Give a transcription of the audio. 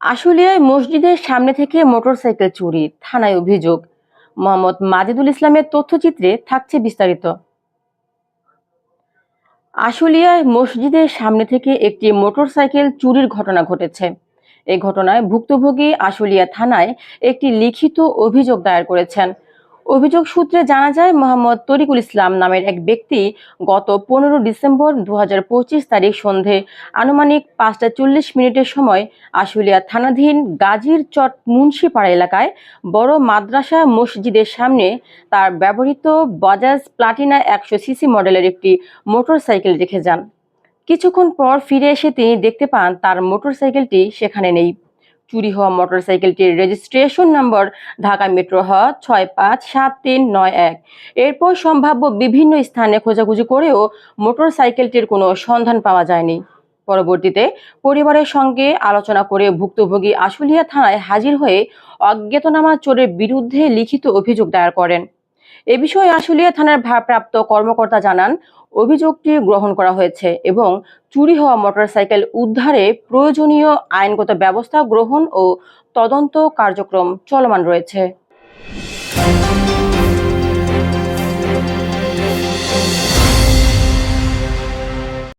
আশুলিয়ায় মসজিদের সামনে থেকে মোটরসাইকেল চুরি, থানায় অভিযোগ। মোহাম্মদ মাজিদুল ইসলামের তথ্যচিত্রে থাকছে বিস্তারিত। আশুলিয়ায় মসজিদের সামনে থেকে একটি মোটরসাইকেল চুরির ঘটনা ঘটেছে। এই ঘটনায় ভুক্তভোগী আশুলিয়া থানায় একটি লিখিত অভিযোগ দায়ের করেছেন। অভিযোগ সূত্রে জানা যায়, মোহাম্মদ তরিকুল ইসলাম নামের এক ব্যক্তি গত পনেরো ডিসেম্বর দু হাজার পঁচিশ তারিখ সন্ধে আনুমানিক পাঁচটা চল্লিশ মিনিটের সময় আশুলিয়া থানাধীন গাজীর চট মুন্সিপাড়া এলাকায় বড় মাদ্রাসা মসজিদের সামনে তার ব্যবহৃত বাজাজ প্লাটিনা একশো সিসি মডেলের একটি মোটরসাইকেল রেখে যান। কিছুক্ষণ পর ফিরে এসে তিনি দেখতে পান তার মোটরসাইকেলটি সেখানে নেই। চুরি হওয়া মোটরসাইকেলটির রেজিস্ট্রেশন নম্বর ঢাকা মেট্রো হ ছয় পাঁচ সাত তিন নয় এক। এরপর সম্ভাব্য বিভিন্ন স্থানে খোঁজাখুঁজি করেও মোটরসাইকেলটির কোনো সন্ধান পাওয়া যায়নি। পরবর্তীতে পরিবারের সঙ্গে আলোচনা করে ভুক্তভোগী আশুলিয়া থানায় হাজির হয়ে অজ্ঞাতনামা চোরের বিরুদ্ধে লিখিত অভিযোগ দায়ের করেন। এ বিষয়ে আশুলিয়া থানার ভারপ্রাপ্ত কর্মকর্তা জানান, অভিযোগটি গ্রহণ করা হয়েছে এবং চুরি হওয়া মোটরসাইকেল উদ্ধারে প্রয়োজনীয় আইনগত ব্যবস্থা গ্রহণ ও তদন্ত কার্যক্রম চলমান রয়েছে।